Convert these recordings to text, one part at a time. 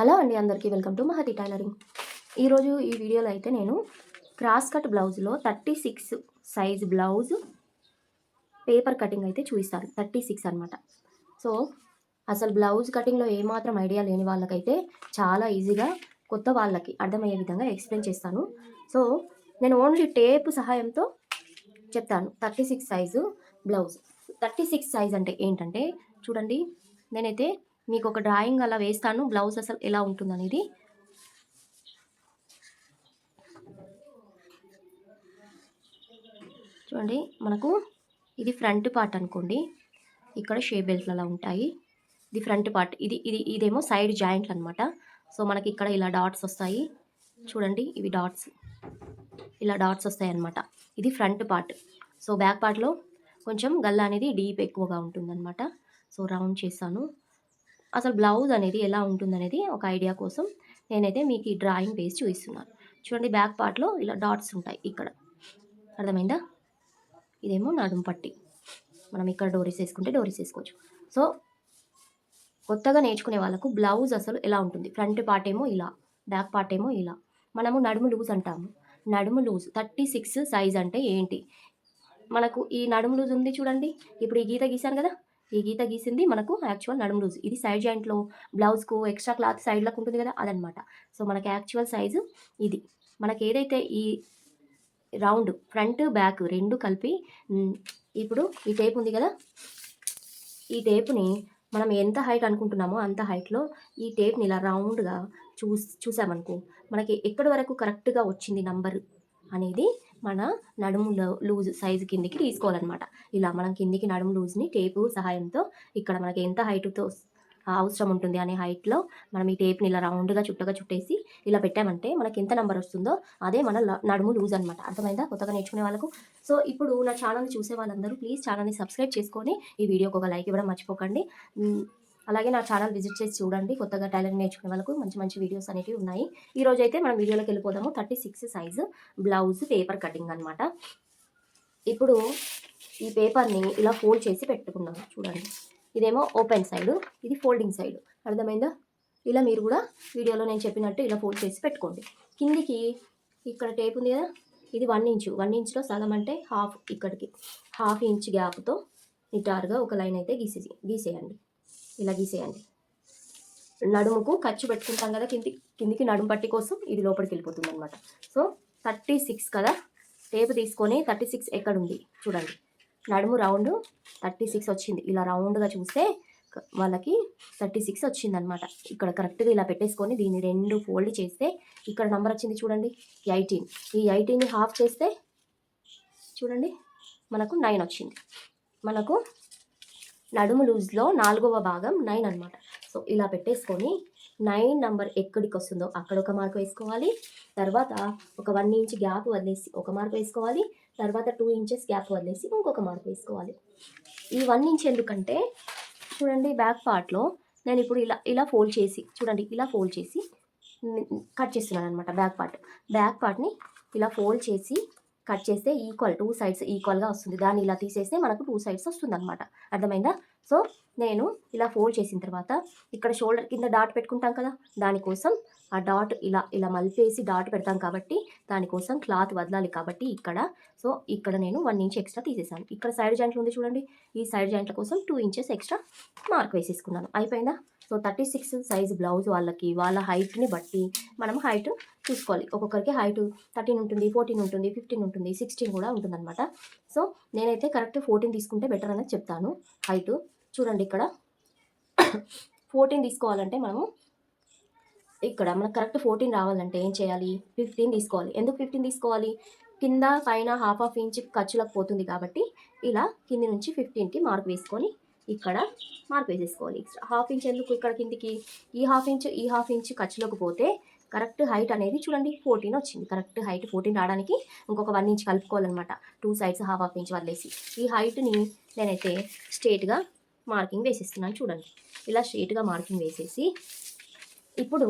Hello అండి అందరికీ welcome to Mahathi tailoring. ఈరోజు ఈ వీడియోలో అయితే నేను క్రాస్ కట్ బ్లౌజ్లో thirty six size blouse paper cutting అయితే చూపిస్తాను థర్టీ సిక్స్ అనమాట సో అసలు బ్లౌజ్ కటింగ్లో ఏమాత్రం ఐడియా లేని వాళ్ళకైతే చాలా ఈజీగా కొత్త వాళ్ళకి అర్థమయ్యే విధంగా ఎక్స్ప్లెయిన్ చేస్తాను. సో నేను ఓన్లీ టేప్ సహాయంతో చెప్తాను thirty six size blouse. Thirty six size అంటే ఏంటంటే చూడండి నేనైతే మీకు ఒక డ్రాయింగ్ అలా వేస్తాను. బ్లౌజ్ అసలు ఎలా ఉంటుంది అనేది చూడండి మనకు ఇది ఫ్రంట్ పార్ట్ అనుకోండి. ఇక్కడ షేప్ బెల్ట్లు అలా ఉంటాయి. ఇది ఫ్రంట్ పార్ట్. ఇది ఇది ఇదేమో సైడ్ జాయింట్లు అనమాట సో మనకి ఇక్కడ ఇలా డాట్స్ వస్తాయి. చూడండి ఇవి డాట్స్. ఇలా డాట్స్ వస్తాయి అనమాట ఇది ఫ్రంట్ పార్ట్. సో బ్యాక్ పార్ట్లో కొంచెం గల్లా అనేది డీప్ ఎక్కువగా ఉంటుందన్నమాట. సో రౌండ్ చేస్తాను. అసలు బ్లౌజ్ అనేది ఎలా ఉంటుందనేది ఒక ఐడియా కోసం నేనైతే మీకు ఈ డ్రాయింగ్ వేసి చూపిస్తున్నాను. చూడండి బ్యాక్ పార్ట్లో ఇలా డాట్స్ ఉంటాయి ఇక్కడ. అర్థమైందా? ఇదేమో నడుము పట్టి. మనం ఇక్కడ డోరీస్ వేసుకుంటే డోరీస్ వేసుకోవచ్చు. సో కొత్తగా నేర్చుకునే వాళ్ళకు బ్లౌజ్ అసలు ఎలా ఉంటుంది? ఫ్రంట్ పార్ట్ ఏమో ఇలా బ్యాక్ పార్ట్ ఏమో ఇలా. మనము నడుము లూజ్ అంటాము. నడుము లూజ్ థర్టీ సిక్స్ సైజ్ అంటే ఏంటి? మనకు ఈ నడుము లూజ్ ఉంది చూడండి. ఇప్పుడు ఈ గీత గీసాను కదా? ఈ గీత గీసింది మనకు యాక్చువల్ నడుము లూజ్ ఇది సైడ్ జాయింట్లో బ్లౌజ్కు ఎక్స్ట్రా క్లాత్ సైడ్లకు ఉంటుంది కదా అదనమాట సో మనకి యాక్చువల్ సైజు ఇది. మనకి ఏదైతే ఈ రౌండ్ ఫ్రంట్ బ్యాక్ రెండు కలిపి ఇప్పుడు ఈ టేప్ ఉంది కదా ఈ టేప్ని మనం ఎంత హైట్ అనుకుంటున్నామో అంత హైట్లో ఈ టేప్ని ఇలా రౌండ్గా చూ చూసామనుకో మనకి ఎక్కడి వరకు కరెక్ట్గా వచ్చింది నంబరు అనేది మన నడుము లూజ్ సైజు కిందికి తీసుకోవాలన్నమాట. ఇలా మనం కిందికి నడుము లూజ్ని టేపు సహాయంతో ఇక్కడ మనకి ఎంత హైట్తో అవసరం ఉంటుంది అనే హైట్లో మనం ఈ టేప్ని ఇలా రౌండ్గా చుట్టగా చుట్టేసి ఇలా పెట్టామంటే మనకి ఎంత నెంబర్ వస్తుందో అదే మన ల- నడుము లూజ్ అనమాట అర్థమైందా? కొత్తగా నేర్చుకునే వాళ్ళకు. సో ఇప్పుడు నా ఛానల్ని చూసే వాళ్ళందరూ ప్లీజ్ ఛానల్ని సబ్స్క్రైబ్ చేసుకొని ఈ వీడియోకి ఒక లైక్ ఇవ్వడం మర్చిపోకండి. అలాగే నా ఛానల్ విజిట్ చేసి చూడండి. కొత్తగా టైలరింగ్ నేర్చుకునే వాళ్ళకు మంచి మంచి వీడియోస్ అనేవి ఉన్నాయి. ఈ రోజు అయితే మనం వీడియోలోకి వెళ్ళిపోదాము. Thirty six size blouse paper cutting అనమాట ఇప్పుడు ఈ పేపర్ని ఇలా ఫోల్డ్ చేసి పెట్టుకున్నాం చూడండి. ఇదేమో ఓపెన్ సైడ్ ఇది ఫోల్డింగ్ సైడ్. అర్థమైందా? ఇలా మీరు కూడా వీడియోలో నేను చెప్పినట్టు ఇలా ఫోల్డ్ చేసి పెట్టుకోండి. కిందికి ఇక్కడ టేప్ ఉంది కదా? ఇది వన్ ఇంచు. వన్ ఇంచ్లో సగం అంటే హాఫ్ ఇక్కడికి. హాఫ్ ఇంచ్ గ్యాప్తో నిటారుగా ఒక లైన్ అయితే గీసేసి గీసేయండి. ఇలా గీసేయండి. నడుముకు ఖర్చు పెట్టుకుంటాం కదా కింది కిందికి నడుము పట్టి కోసం ఇది లోపలికి వెళ్ళిపోతుంది అనమాట సో థర్టీ సిక్స్ కదా? టేప్ తీసుకొని థర్టీ సిక్స్ ఎక్కడుంది చూడండి. నడుము రౌండ్ థర్టీ సిక్స్ వచ్చింది. ఇలా రౌండ్గా చూస్తే వాళ్ళకి థర్టీ సిక్స్ వచ్చింది అనమాట ఇక్కడ కరెక్ట్గా ఇలా పెట్టేసుకొని దీన్ని రెండు ఫోల్డ్ చేస్తే ఇక్కడ నెంబర్ వచ్చింది చూడండి. ఎయిటీన్. ఈ ఎయిటీన్ని హాఫ్ చేస్తే చూడండి మనకు నైన్ వచ్చింది. మనకు నడుము లూజ్లో నాలుగవ భాగం నైన్ అనమాట సో ఇలా పెట్టేసుకొని నైన్ నంబర్ ఎక్కడికి వస్తుందో అక్కడ ఒక మార్క్ వేసుకోవాలి. తర్వాత ఒక వన్ ఇంచ్ గ్యాప్ వదిలేసి ఒక మార్క్ వేసుకోవాలి. తర్వాత టూ ఇంచెస్ గ్యాప్ వదిలేసి ఇంకొక మార్క్ వేసుకోవాలి. ఈ వన్ ఇంచ్ ఎందుకంటే చూడండి బ్యాక్ పార్ట్లో నేను ఇప్పుడు ఇలా ఇలా ఫోల్డ్ చేసి చూడండి ఇలా ఫోల్డ్ చేసి కట్ చేస్తున్నాను అనమాట బ్యాక్ పార్ట్. బ్యాక్ పార్ట్ని ఇలా ఫోల్డ్ చేసి కట్ చేస్తే ఈక్వల్ టూ సైడ్స్ ఈక్వల్గా వస్తుంది. దాన్ని ఇలా తీసేస్తే మనకు టూ సైడ్స్ వస్తుంది అనమాట అర్థమైందా? సో నేను ఇలా ఫోల్డ్ చేసిన తర్వాత ఇక్కడ షోల్డర్ కింద డాట్ పెట్టుకుంటాం కదా దానికోసం ఆ డాట్ ఇలా ఇలా మలిపేసి డాట్ పెడతాం కాబట్టి దానికోసం క్లాత్ వదలాలి కాబట్టి ఇక్కడ. సో ఇక్కడ నేను వన్ ఇంచ్ ఎక్స్ట్రా తీసేసాను. ఇక్కడ సైడ్ జాయింట్లు ఉంది చూడండి. ఈ సైడ్ జాయింట్ల కోసం టూ ఇంచెస్ ఎక్స్ట్రా మార్క్ వేసేసుకున్నాను. అయిపోయిందా? So thirty six size blouse వాళ్ళకి వాళ్ళ హైట్ని బట్టి మనం హైట్ చూసుకోవాలి. ఒక్కొక్కరికి హైట్ థర్టీన్ ఉంటుంది ఫోర్టీన్ ఉంటుంది ఫిఫ్టీన్ ఉంటుంది సిక్స్టీన్ కూడా ఉంటుందన్నమాట. సో నేనైతే కరెక్ట్ ఫోర్టీన్ తీసుకుంటే బెటర్ అనేది చెప్తాను. హైట్ చూడండి ఇక్కడ. ఫోర్టీన్ తీసుకోవాలంటే మనము ఇక్కడ మనకు కరెక్ట్ ఫోర్టీన్ రావాలంటే ఏం చేయాలి? ఫిఫ్టీన్ తీసుకోవాలి. ఎందుకు ఫిఫ్టీన్ తీసుకోవాలి? కింద పైన హాఫ్ హాఫ్ ఇంచ్ ఖర్చులకు పోతుంది కాబట్టి ఇలా కింది నుంచి ఫిఫ్టీన్కి మార్క్ వేసుకొని ఇక్కడ మార్క్ వేసేసుకోవాలి హాఫ్ ఇంచ్ ఎందుకు ఇక్కడ కిందికి? ఈ హాఫ్ ఇంచ్ ఈ హాఫ్ ఇంచ్ ఖర్చులోకి పోతే కరెక్ట్ హైట్ అనేది చూడండి ఫోర్టీన్ వచ్చింది. కరెక్ట్ హైట్ ఫోర్టీన్ రావడానికి ఇంకొక వన్ ఇంచ్ కలుపుకోవాలన్నమాట. Two sides half half inch వదిలేసి. ఈ హైట్ని నేనైతే స్ట్రేట్గా మార్కింగ్ వేసేస్తున్నాను చూడండి. ఇలా స్ట్రేట్గా మార్కింగ్ వేసేసి ఇప్పుడు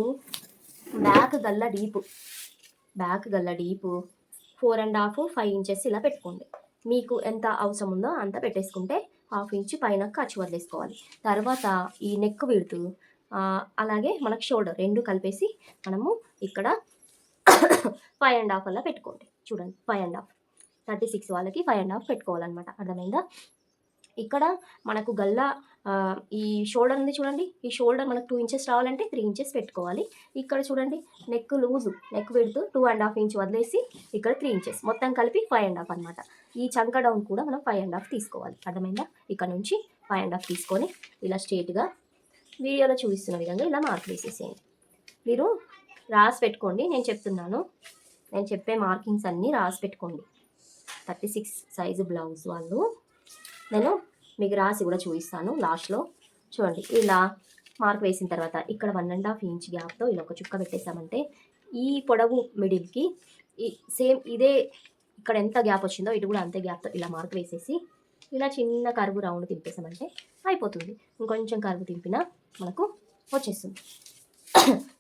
బ్యాక్ గల్ల డీప్ బ్యాక్ గల్ల deep four and half five inches ఇలా పెట్టుకోండి. మీకు ఎంత అవసరం ఉందో అంత పెట్టేసుకుంటే హాఫ్ ఇంచ్ పైన ఖర్చు వదిలేసుకోవాలి. తర్వాత ఈ నెక్ విడుతు అలాగే మనకు షోల్డర్ రెండు కలిపేసి మనము ఇక్కడ ఫైవ్ అండ్ హాఫ్ అలా పెట్టుకోండి. చూడండి five and half. Thirty six వాళ్ళకి ఫైవ్ అండ్ హాఫ్ పెట్టుకోవాలన్నమాట. అర్థమైందా? ఇక్కడ మనకు గల్లా ఈ షోల్డర్ ఉంది చూడండి. ఈ షోల్డర్ మనకు టూ ఇంచెస్ రావాలంటే త్రీ ఇంచెస్ పెట్టుకోవాలి. ఇక్కడ చూడండి నెక్ లూజు నెక్ విడుతూ టూ అండ్ హాఫ్ ఇంచ్ వదిలేసి ఇక్కడ త్రీ ఇంచెస్ మొత్తం కలిపి ఫైవ్ అండ్ హాఫ్ అనమాట ఈ చంక డౌన్ కూడా మనం ఫైవ్ అండ్ హాఫ్ తీసుకోవాలి. అర్థమైందా? ఇక్కడ నుంచి ఫైవ్ అండ్ హాఫ్ తీసుకొని ఇలా స్ట్రేట్గా వీడియోలో చూపిస్తున్న విధంగా ఇలా మార్క్ వేసేసేయండి. మీరు రాసి పెట్టుకోండి. నేను చెప్తున్నాను. నేను చెప్పే మార్కింగ్స్ అన్నీ రాసి పెట్టుకోండి. థర్టీ సిక్స్ సైజు బ్లౌజ్ వాళ్ళు. నేను మీకు రాసి కూడా చూపిస్తాను లాస్ట్లో. చూడండి ఇలా మార్క్ వేసిన తర్వాత ఇక్కడ వన్ అండ్ హాఫ్ ఇంచ్ గ్యాప్తో ఇలా ఒక చుక్క పెట్టేసామంటే ఈ పొడవు మిడిల్కి ఈ సేమ్ ఇదే ఇక్కడ ఎంత గ్యాప్ వచ్చిందో ఇటు కూడా అంతే గ్యాప్తో ఇలా మార్క్ వేసేసి ఇలా చిన్న కరువు రౌండ్ తింపేసామంటే అయిపోతుంది. ఇంకొంచెం కరువు తింపినా మనకు వచ్చేస్తుంది.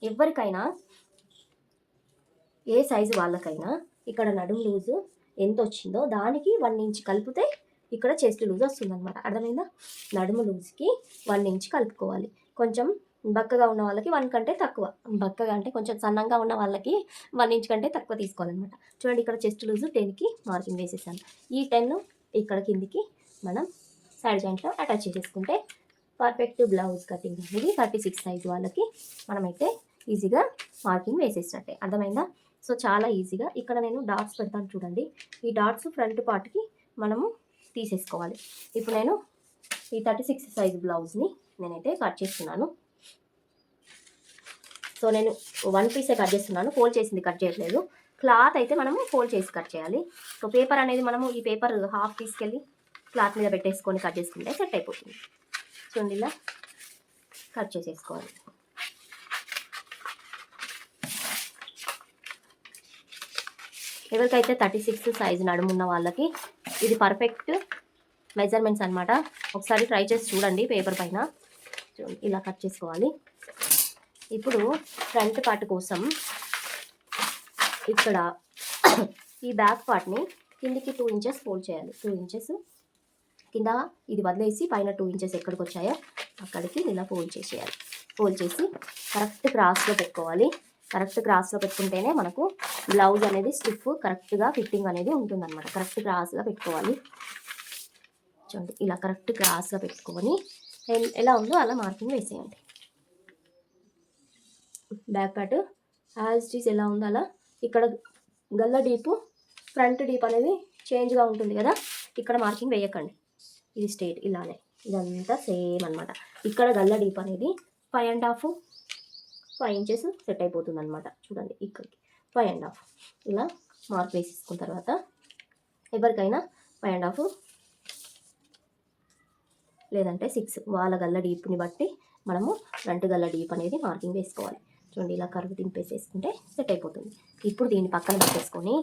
ఎవరికైనా ఏ సైజు వాళ్ళకైనా ఇక్కడ నడుము లూజు ఎంత వచ్చిందో దానికి వన్ ఇంచ్ కలిపితే ఇక్కడ చెస్ట్ లూజ్ వస్తుంది అనమాట అర్థమైందా? నడుము లూజ్కి వన్ ఇంచ్ కలుపుకోవాలి. కొంచెం బక్కగా ఉన్న వాళ్ళకి వన్ కంటే తక్కువ. బక్కగా అంటే కొంచెం సన్నంగా ఉన్న వాళ్ళకి వన్ ఇంచ్ కంటే తక్కువ తీసుకోవాలన్నమాట. చూడండి ఇక్కడ చెస్ట్ లూజు టెన్కి మార్కింగ్ వేసేసాను. ఈ టెన్ ఇక్కడ కిందికి మనం సైడ్ జాయింట్లో అటాచ్ చేసేసుకుంటే పర్ఫెక్ట్ బ్లౌజ్ కటింగ్ అనేది థర్టీ సిక్స్ సైజ్ వాళ్ళకి మనమైతే ఈజీగా మార్కింగ్ వేసేసినట్టే. అర్థమైందా? సో చాలా ఈజీగా. ఇక్కడ నేను డాట్స్ పెడతాను చూడండి. ఈ డాట్స్ ఫ్రంట్ పార్ట్కి మనము తీసేసుకోవాలి. ఇప్పుడు నేను ఈ థర్టీ సిక్స్ సైజ్ బ్లౌజ్ని నేనైతే కట్ చేస్తున్నాను. సో నేను వన్ పీసే కట్ చేస్తున్నాను. ఫోల్డ్ చేసింది కట్ చేయట్లేదు. క్లాత్ అయితే మనము ఫోల్డ్ చేసి కట్ చేయాలి. సో పేపర్ అనేది మనము ఈ పేపర్ హాఫ్ తీసుకెళ్ళి క్లాత్ మీద పెట్టేసుకొని కట్ చేసుకుంటే సెట్ అయిపోతుంది. చూడండి ఇలా కట్ చేసేసుకోవాలి. ఎవరికైతే థర్టీ సిక్స్ సైజ్ నడుమున్న వాళ్ళకి ఇది పర్ఫెక్ట్ మెజర్మెంట్స్ అన్నమాట. ఒకసారి ట్రై చేసి చూడండి పేపర్ పైన. ఇలా కట్ చేసుకోవాలి. ఇప్పుడు ఫ్రంట్ పార్ట్ కోసం ఇక్కడ ఈ బ్యాక్ పార్ట్ని కిందికి టూ ఇంచెస్ ఫోల్డ్ చేయాలి. టూ ఇంచెస్ కింద ఇది వదిలేసి పైన టూ ఇంచెస్ ఎక్కడికి వచ్చాయో అక్కడికి ఇలా ఫోల్డ్ చేసేయాలి. ఫోల్డ్ చేసి కరెక్ట్ క్రాస్లో పెట్టుకోవాలి. కరెక్ట్ క్రాస్లో పెట్టుకుంటేనే మనకు బ్లౌజ్ అనేది స్టిఫ్ కరెక్ట్గా ఫిట్టింగ్ అనేది ఉంటుందన్నమాట. కరెక్ట్ క్రాస్గా పెట్టుకోవాలి. చూడండి ఇలా కరెక్ట్ క్రాస్గా పెట్టుకొని ఎలా ఉందో అలా మార్కింగ్ వేసేయండి. బ్యాక్ పార్ట్ యాజ్ ఇట్ ఎలా ఉందో అలా. ఇక్కడ గల్ల డీపు ఫ్రంట్ డీప్ అనేది చేంజ్గా ఉంటుంది కదా. ఇక్కడ మార్కింగ్ వేయకండి. ఇది స్ట్రేట్ ఇలానే. ఇదంతా సేమ్ అన్నమాట. ఇక్కడ గల్ల డీప్ అనేది five and half five inches set అయిపోతుంది అనమాట చూడండి ఇక్కడికి. ఫైవ్ అండ్ హాఫ్ ఇలా మార్క్ వేసేసుకున్న తర్వాత ఎవరికైనా ఫైవ్ అండ్ హాఫ్ లేదంటే సిక్స్ వాళ్ళ గల్ల డీప్ని బట్టి మనము ఫ్రంట్ గల్ల డీప్ అనేది మార్కింగ్ వేసుకోవాలి. చూడండి ఇలా కరువు దింపేసేసుకుంటే సెట్ అయిపోతుంది. ఇప్పుడు దీన్ని పక్కన పెట్టేసుకొని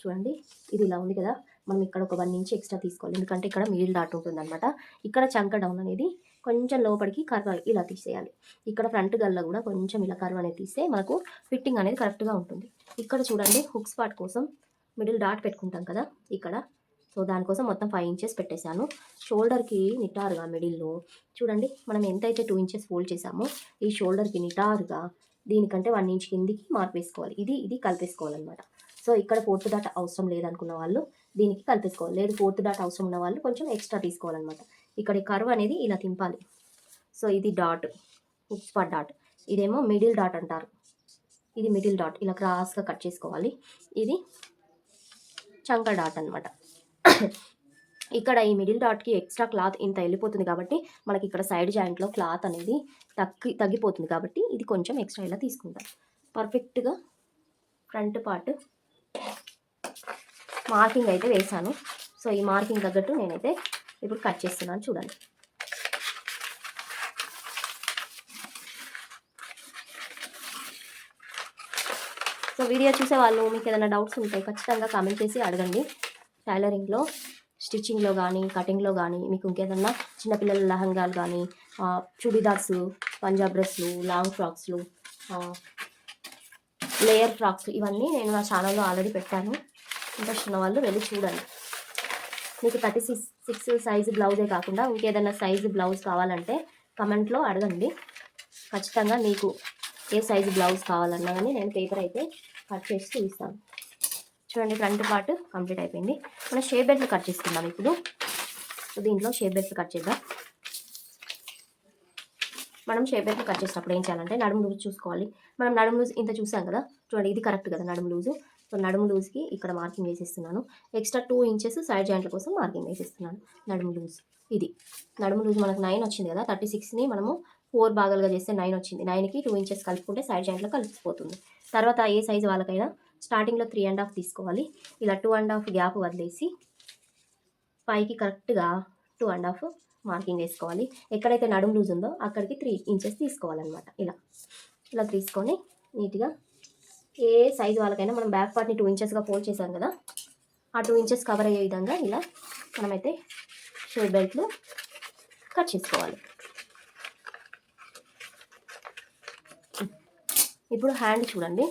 చూడండి ఇది ఇలా ఉంది కదా. మనం ఇక్కడ ఒక వన్ ఇంచ్ ఎక్స్ట్రా తీసుకోవాలి. ఎందుకంటే ఇక్కడ మిడిల్ డాట్ ఉంటుంది అనమాట ఇక్కడ చంక డౌన్ అనేది కొంచెం లోపలికి కర్వ్ ఇలా తీసేయాలి. ఇక్కడ ఫ్రంట్ గల్ల కూడా కొంచెం ఇలా కర్వ్ అనేది తీస్తే మనకు ఫిట్టింగ్ అనేది కరెక్ట్గా ఉంటుంది. ఇక్కడ చూడండి హుక్స్ పార్ట్ కోసం మిడిల్ డాట్ పెట్టుకుంటాం కదా ఇక్కడ. సో దానికోసం మొత్తం ఫైవ్ ఇంచెస్ పెట్టేశాను. షోల్డర్కి నిటారుగా మిడిల్లో. చూడండి మనం ఎంతైతే టూ ఇంచెస్ ఫోల్డ్ చేసామో ఈ షోల్డర్కి నిటారుగా దీనికంటే వన్ ఇంచ్ కిందికి మార్పు వేసుకోవాలి. ఇది ఇది కలిపేసుకోవాలన్నమాట. సో ఇక్కడ ఫోర్త్ డాట్ అవసరం లేదనుకున్న వాళ్ళు దీనికి కలిపేసుకోవాలి. లేదు ఫోర్త్ డాట్ అవసరం ఉన్న వాళ్ళు కొంచెం ఎక్స్ట్రా తీసుకోవాలన్నమాట. ఇక్కడ ఈ కర్వ్ అనేది ఇలా తింపాలి. సో ఇది డాట్ హుక్స్ పార్ట్ డాట్. ఇదేమో మిడిల్ డాట్ అంటారు. ఇది మిడిల్ డాట్. ఇలా క్రాస్గా కట్ చేసుకోవాలి. ఇది చంక డాట్ అన్నమాట. ఇక్కడ ఈ మిడిల్ డాట్కి ఎక్స్ట్రా క్లాత్ ఇంత వెళ్ళిపోతుంది కాబట్టి మనకి ఇక్కడ సైడ్ జాయింట్లో క్లాత్ అనేది తగ్గి తగ్గిపోతుంది కాబట్టి ఇది కొంచెం ఎక్స్ట్రా ఇలా తీసుకుంటాం పర్ఫెక్ట్గా ఫ్రంట్ పార్ట్ మార్కింగ్ అయితే వేసాను సో ఈ మార్కింగ్ తగ్గట్టు నేనైతే ఇప్పుడు కట్ చేస్తున్నాను చూడండి. సో వీడియో చూసే వాళ్ళు మీకు ఏదైనా డౌట్స్ ఉంటే ఖచ్చితంగా కామెంట్ చేసి అడగండి. టైలరింగ్లో స్టిచ్చింగ్లో కానీ కటింగ్లో కానీ మీకు ఇంకేదన్నా చిన్నపిల్లల లహంగాలు కానీ చుడిదార్స్ పంజాబ్ డ్రెస్లు లాంగ్ ఫ్రాక్స్లు లేయర్ ఫ్రాక్స్ ఇవన్నీ నేను నా ఛానల్లో ఆల్రెడీ పెట్టాను. ఇంట్రెస్ట్ ఉన్న వాళ్ళు వెళ్ళి చూడండి. మీకు థర్టీ సిక్స్ సిక్స్ సైజు బ్లౌజే కాకుండా ఇంకేదైనా సైజు బ్లౌజ్ కావాలంటే కమెంట్లో అడగండి. ఖచ్చితంగా మీకు ఏ సైజు బ్లౌజ్ కావాలన్నా కానీ నేను పేపర్ అయితే కట్ చేసి చూపిస్తాను. చూడండి ఫ్రంట్ పార్ట్ కంప్లీట్ అయిపోయింది. మనం షేప్ బెల్ట్లు కట్ చేసుకుందాం ఇప్పుడు. సో దీంట్లో షేప్ బెల్ట్లు కట్ చేద్దాం. మనం షేప్ బెల్ట్లు కట్ చేసినప్పుడు ఏం చేయాలంటే నడుము లూజ్ చూసుకోవాలి. మనం నడుము లూజ్ ఇంత చూసాం కదా? చూడండి ఇది కరెక్ట్ కదా నడుము లూజు? సో నడుము లూజ్కి ఇక్కడ మార్కింగ్ వేసేస్తున్నాను. ఎక్స్ట్రా టూ ఇంచెస్ సైడ్ జాయింట్ల కోసం మార్కింగ్ వేసేస్తున్నాను. నడుము లూజ్ ఇది. నడుము లూజ్ మనకు నైన్ వచ్చింది కదా థర్టీ సిక్స్ని మనము ఫోర్ భాగాలుగా చేస్తే నైన్ వచ్చింది. నైన్కి టూ ఇంచెస్ కలుపుకుంటే సైడ్ జాయింట్లో కలిసిపోతుంది. తర్వాత ఏ సైజు వాళ్ళకైనా స్టార్టింగ్లో త్రీ అండ్ హాఫ్ తీసుకోవాలి. ఇలా టూ అండ్ హాఫ్ గ్యాప్ వదిలేసి పైకి కరెక్ట్గా టూ అండ్ హాఫ్ మార్కింగ్ వేసుకోవాలి. ఎక్కడైతే నడుము లూజ్ ఉందో అక్కడికి త్రీ ఇంచెస్ తీసుకోవాలన్నమాట. ఇలా. ఇలా తీసుకొని నీట్గా ఏ సైజు వాళ్ళకైనా మనం బ్యాక్ పార్ట్ని టూ ఇంచెస్గా ఫోల్డ్ చేసాం కదా ఆ టూ ఇంచెస్ కవర్ అయ్యే విధంగా ఇలా మనమైతే షేప్ బెల్ట్లు కట్ చేసుకోవాలి. ఇప్పుడు హ్యాండ్ చూడండి.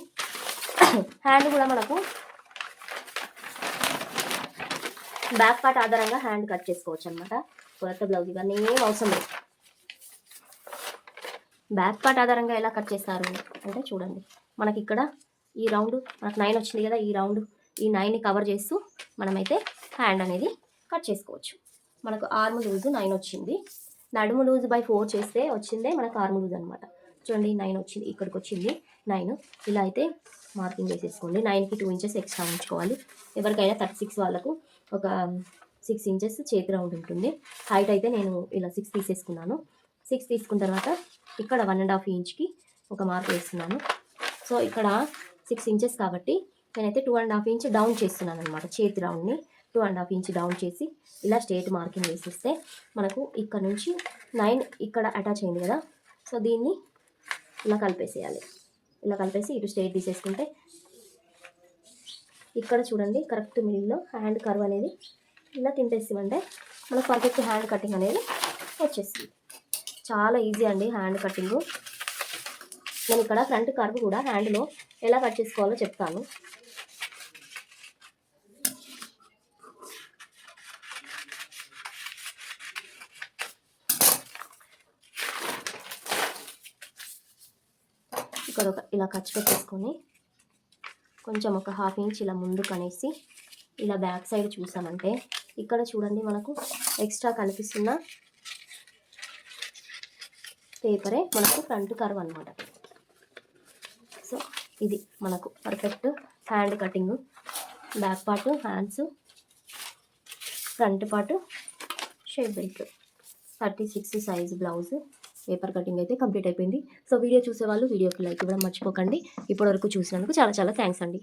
హ్యాండ్ కూడా మనకు బ్యాక్ పార్ట్ ఆధారంగా హ్యాండ్ కట్ చేసుకోవచ్చు అనమాట కొత్త బ్లౌజ్ ఇవన్నీ ఏం అవసరం లేదు. బ్యాక్ పార్ట్ ఆధారంగా ఎలా కట్ చేస్తారు అంటే చూడండి. మనకి ఇక్కడ ఈ రౌండ్ మనకు నైన్ వచ్చింది కదా ఈ రౌండ్ ఈ నైన్ని కవర్ చేస్తూ మనమైతే హ్యాండ్ అనేది కట్ చేసుకోవచ్చు. మనకు ఆర్మ్ లూజ్ నైన్ వచ్చింది. నడుము లూజ్ బై ఫోర్ చేస్తే వచ్చిందే మనకు ఆర్మ్ లూజ్ అనమాట చూడండి నైన్ వచ్చింది ఇక్కడికి వచ్చింది నైన్ ఇలా అయితే మార్కింగ్ వేసేసుకోండి నైన్కి టూ ఇంచెస్ ఎక్స్ట్రా ఉంచుకోవాలి. ఎవరికైనా థర్టీ సిక్స్ వాళ్ళకు ఒక um, సిక్స్ ఇంచెస్ చేతి రౌండ్ ఉంటుంది. హైట్ అయితే నేను ఇలా సిక్స్ తీసేసుకున్నాను. సిక్స్ తీసుకున్న తర్వాత ఇక్కడ వన్ అండ్ హాఫ్ ఇంచ్కి ఒక మార్క్ వేస్తున్నాను. సో ఇక్కడ సిక్స్ ఇంచెస్ కాబట్టి నేనైతే two and half inch down చేస్తున్నాను అనమాట చేతి రౌండ్ని two and half inch down చేసి ఇలా స్ట్రేట్ మార్కింగ్ వేసేస్తే మనకు ఇక్కడ నుంచి నైన్ ఇక్కడ అటాచ్ అయింది కదా. సో దీన్ని ఇలా కలిపేసేయాలి. ఇలా కలిపేసి ఇటు స్ట్రేట్ తీసేసుకుంటే ఇక్కడ చూడండి కరెక్ట్ మిడిల్లో హ్యాండ్ కర్వ్ అనేది ఇలా తింపేస్తామంటే మనకు పర్ఫెక్ట్ హ్యాండ్ కటింగ్ అనేది వచ్చేస్తుంది. చాలా ఈజీ అండి హ్యాండ్ కటింగ్ నేను ఇక్కడ ఫ్రంట్ కర్వ్ కూడా హ్యాండ్లో ఎలా కట్ చేసుకోవాలో చెప్తాను. ఇక్కడ ఒక ఇలా ఖర్చు పెట్టేసుకొని కొంచెం ఒక హాఫ్ ఇంచ్ ఇలా ముందుకు అనేసి ఇలా బ్యాక్ సైడ్ చూసామంటే ఇక్కడ చూడండి మనకు ఎక్స్ట్రా కనిపిస్తున్న పేపరే మనకు ఫ్రంట్ కర్వ్ అనమాట ఇది మనకు perfect hand cutting back part hands front part shape belt thirty six size blouse paper cutting అయితే కంప్లీట్ అయిపోయింది. సో వీడియో చూసే వాళ్ళు వీడియోకి లైక్ ఇవ్వడం మర్చిపోకండి. ఇప్పటివరకు చూసినందుకు చాలా చాలా థ్యాంక్స్ అండి.